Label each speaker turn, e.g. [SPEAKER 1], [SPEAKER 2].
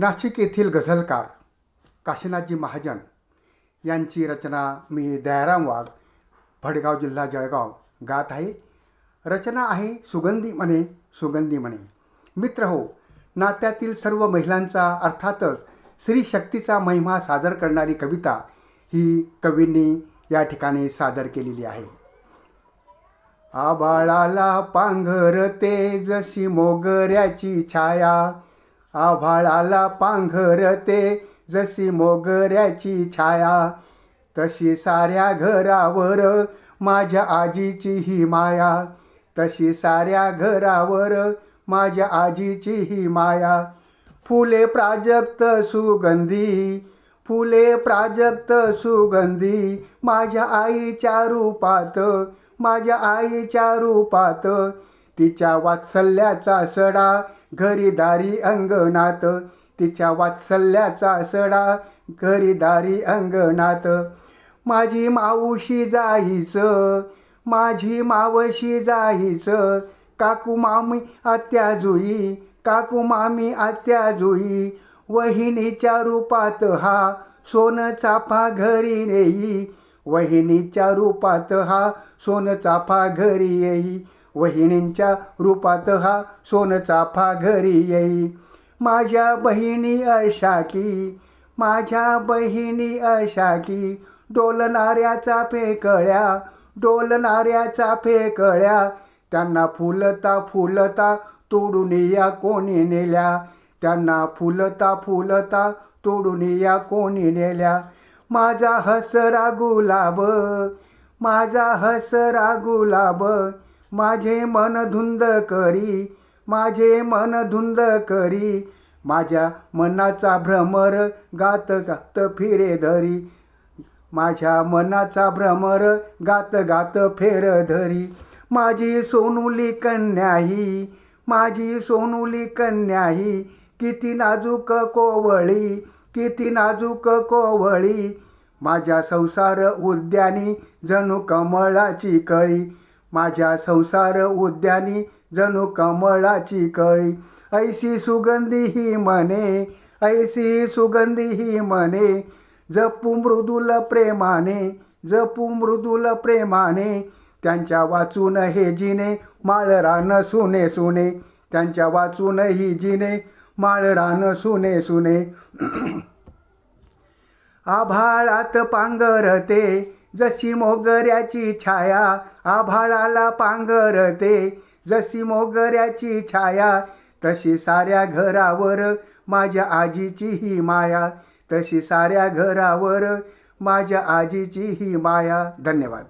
[SPEAKER 1] नाशिक येथील गझलकार काशीनाथजी महाजन यांची रचना मी दयाराम वाघ भडगाव जिल्हा जळगाव गात आहे. रचना आहे सुगंधी म्हणे सुगंधी म्हणे मित्र हो नात्यातील सर्व महिलांचा अर्थातच स्त्री शक्तीचा महिमा सादर करणारी कविता ही कवींनी या ठिकाणी सादर केलेली आहे. आभाळाला पांघरते जशी मोगऱ्याची छाया आभाळाला पांघरते जशी मोगऱ्याची छाया तशी साऱ्या घरावर माझ्या आजीची ही माया तशी साऱ्या घरावर माझ्या आजीची ही माया. फुले प्राजक्त सुगंधी फुले प्राजक्त सुगंधी माझ्या आईच्या रूपात माझ्या आईच्या रूपात तिच्या वात्सल्याचा सडा घरीदारी अंगणात. तिच्या वात्सल्याचा सडा घरीदारी अंगणात. माझी मावशी जाईचं माझी मावशी जाईचं काकू मामी आत्या जुई काकू मामी आत्या जुई. वहिनीच्या रूपात हा सोन चाफा घरी नेई. वहिनीच्या रूपात हा सोन चाफा घरी येई. वहिणींच्या रूपात हा सोनचाफा घरी येई. माझ्या बहिणी अशाकी माझ्या बहिणी अशाकी डोलणाऱ्याचा फेकळ्या डोलणाऱ्याचा फेकळ्या त्यांना फुलता फुलता तोडून या कोणी नेल्या. त्यांना फुलता फुलता तोडून या कोणी नेल्या. माझा हसरा गुलाब माझा हसरा गुलाब माझे मन धुंद करी माझे मन धुंद करी. माझ्या मनाचा भ्रमर गात गात फिरे धरी. माझ्या मनाचा भ्रमर गात गात फेर धरी. माझी सोनुली कन्याही माझी सोनुली कन्याही किती नाजूक कोवळी किती नाजूक कोवळी. माझ्या संसार उद्यानी जणू कमळाची कळी. माझ्या संसार उद्यानी जणू कमळाची कळी. ऐशी सुगंधी ही म्हणे ऐशी सुगंधी ही म्हणे जपू मृदुल प्रेमाने जपू मृदुल प्रेमाने. त्यांच्या वाचून हे जिने माळरान सुने सुने त्यांच्या वाचून ही जिने माळरान सुने सुने. आभाळात पांघरते जशी मोगऱ्याची छाया आभाळाला पांघरते जशी मोगऱ्याची छाया तशी साऱ्या घरावर माझ्या आजीची ही माया तशी साऱ्या घरावर माझ्या आजीची ही माया. धन्यवाद.